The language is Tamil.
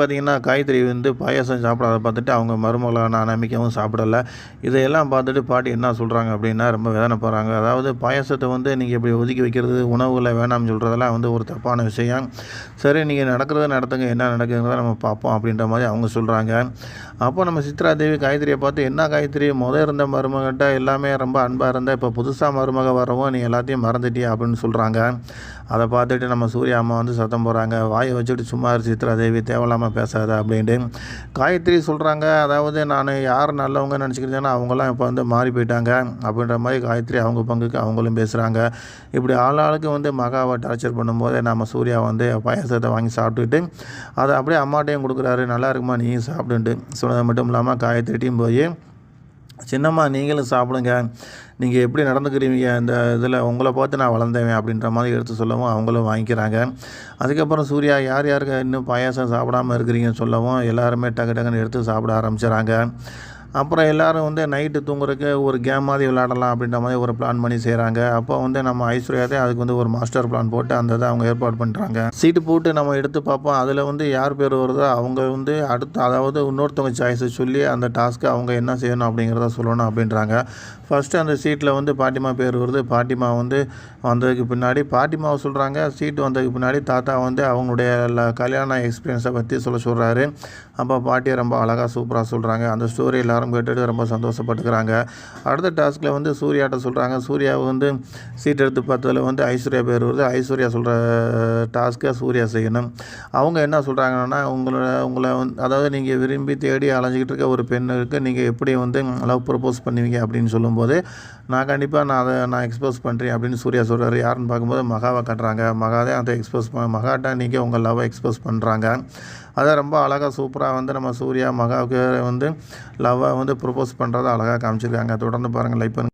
பார்த்தீங்கன்னா காயத்ரி வந்து பாயாசம் சாப்பிடாத பார்த்துட்டு அவங்க மருமகளான அனாமிக்காவும் சாப்பிடல. இதையெல்லாம் பார்த்துட்டு பாட்டி என்ன சொல்கிறாங்க அப்படின்னா ரொம்ப வேதனைப்படுறாங்க. அதாவது பாயாசத்தை வந்து நீங்கள் இப்படி ஒதுக்கி வைக்கிறது உணவுகளை வேணாம்னு சொல்கிறதெல்லாம் வந்து ஒரு தப்பான விஷயம். சரி நீங்கள் நடக்கிறத நடத்துங்க என்ன நடக்குங்கிறத நம்ம பார்ப்போம் அப்படின்ற மாதிரி அவங்க சொல்கிறாங்க அப்போ நம்ம சித்ரா தேவி காயத்ரியை பார்த்து என்ன காயத்ரி முத இருந்த மருமகிட்ட எல்லாமே ரொம்ப அன்பாக இருந்தால் இப்போ புதுசாக மருமக வரவும் நீ எல்லாத்தையும் மறந்துட்டியா? அப்படின்னு சொல்கிறாங்க அதை பார்த்துட்டு நம்ம சூர்யா அம்மா வந்து சத்தம் போகிறாங்க வாயை வச்சுட்டு சும்மா சித்ரா தேவி தேவையில்லாமல் பேசாத அப்படின்ட்டு காயத்ரி சொல்கிறாங்க அதாவது நான் யார் நல்லவங்க நினச்சிக்கிட்டேன்னா அவங்களாம் இப்போ வந்து மாறி போயிட்டாங்க அப்படின்ற மாதிரி காயத்ரி அவங்க பங்குக்கு அவங்களும் பேசுகிறாங்க இப்படி ஆள் ஆளுக்கு வந்து மகாவை டார்ச்சர் பண்ணும்போது நம்ம சூர்யா வந்து பாயாசத்தை வாங்கி சாப்பிட்டுட்டு அதை அப்படியே அம்மாட்டையும் கொடுக்குறாரு. நல்லா இருக்குமா நீயும் சாப்பிடுன்ட்டு சொன்னது மட்டும் இல்லாமல் காயத்ரிட்டையும் போய் சின்னம்மா நீங்களும் சாப்பிடுங்க. நீங்கள் எப்படி நடந்துக்கிறீங்க? இந்த இதில் உங்களை பார்த்து நான் வளர்ந்தேன் அப்படின்ற மாதிரி எடுத்து சொல்லவும் அவங்களும் வாங்கிக்கிறாங்க. அதுக்கப்புறம் சூர்யா யார் யாருக்கு இன்னும் பாயாசம் சாப்பிடாமல் இருக்கிறீங்கன்னு சொல்லவும் எல்லாருமே டக்கு டக்குன்னு எடுத்து சாப்பிட ஆரம்பிச்சிடுறாங்க அப்புறம் எல்லோரும் வந்து நைட்டு தூங்குறதுக்கு ஒரு கேம் மாதிரி விளாடலாம் அப்படின்ற மாதிரி ஒரு பிளான் பண்ணி செய்கிறாங்க அப்போ வந்து நம்ம ஐஸ்வர்யாதே அதுக்கு வந்து ஒரு மாஸ்டர் பிளான் போட்டு அந்த இதை அவங்க ஏற்பாடு பண்ணுறாங்க சீட்டு போட்டு நம்ம எடுத்து பார்ப்போம். அதில் வந்து யார் பேர் வருதோ அவங்க வந்து அடுத்து அதாவது இன்னொருத்தவங்க சாய்ஸை சொல்லி அந்த டாஸ்க்கு அவங்க என்ன செய்யணும் அப்படிங்கிறத சொல்லணும் அப்படின்றாங்க. ஃபஸ்ட்டு அந்த சீட்டில் வந்து பாட்டிமா பேர் வருது. பாட்டிமா வந்து வந்ததுக்கு பின்னாடி பாட்டிமாவை சொல்கிறாங்க சீட்டு வந்ததுக்கு பின்னாடி தாத்தா வந்து அவங்களுடைய கல்யாண எக்ஸ்பீரியன்ஸை பற்றி சொல்ல சொல்கிறாரு அப்போ பாட்டியை ரொம்ப அழகாக சூப்பராக சொல்கிறாங்க அந்த ஸ்டோரி எல்லாரும் கேட்டுட்டு ரொம்ப சந்தோஷப்பட்டுக்கிறாங்க. அடுத்த டாஸ்கில் வந்து சூர்யாட்ட சொல்கிறாங்க சூர்யாவை வந்து சீட் எடுத்து பார்த்ததுல வந்து ஐஸ்வர்யா பேர் வருது. ஐஸ்வர்யா சொல்கிற டாஸ்க்கை சூர்யா செய்யணும். அவங்க என்ன சொல்கிறாங்கன்னா உங்களை உங்களை வந்து அதாவது நீங்கள் விரும்பி தேடி அலைஞ்சிக்கிட்டு இருக்க ஒரு பெண்ணுக்கு நீங்கள் எப்படி வந்து லவ் ப்ரப்போஸ் பண்ணுவீங்க அப்படின்னு சொல்லும்போது நான் கண்டிப்பாக நான் அதை நான் எக்ஸ்போஸ் பண்ணுறேன் அப்படின்னு சூர்யா சொல்கிறார் யாருன்னு பார்க்கும்போது மகாவை கட்டுறாங்க. மகாதே அதை எக்ஸ்போஸ் ப மகாட்ட நீங்கள் உங்கள் லவ்வை எக்ஸ்போஸ் பண்ணுறாங்க அதை ரொம்ப அழகாக சூப்பராக வந்து நம்ம சூர்யா மகாவுக்கு வந்து லவ்வை வந்து ப்ரொபோஸ் பண்ணுறதை அழகாக காமிச்சிருக்காங்க. தொடர்ந்து பாருங்கள் லைக் பண்ணுங்கள்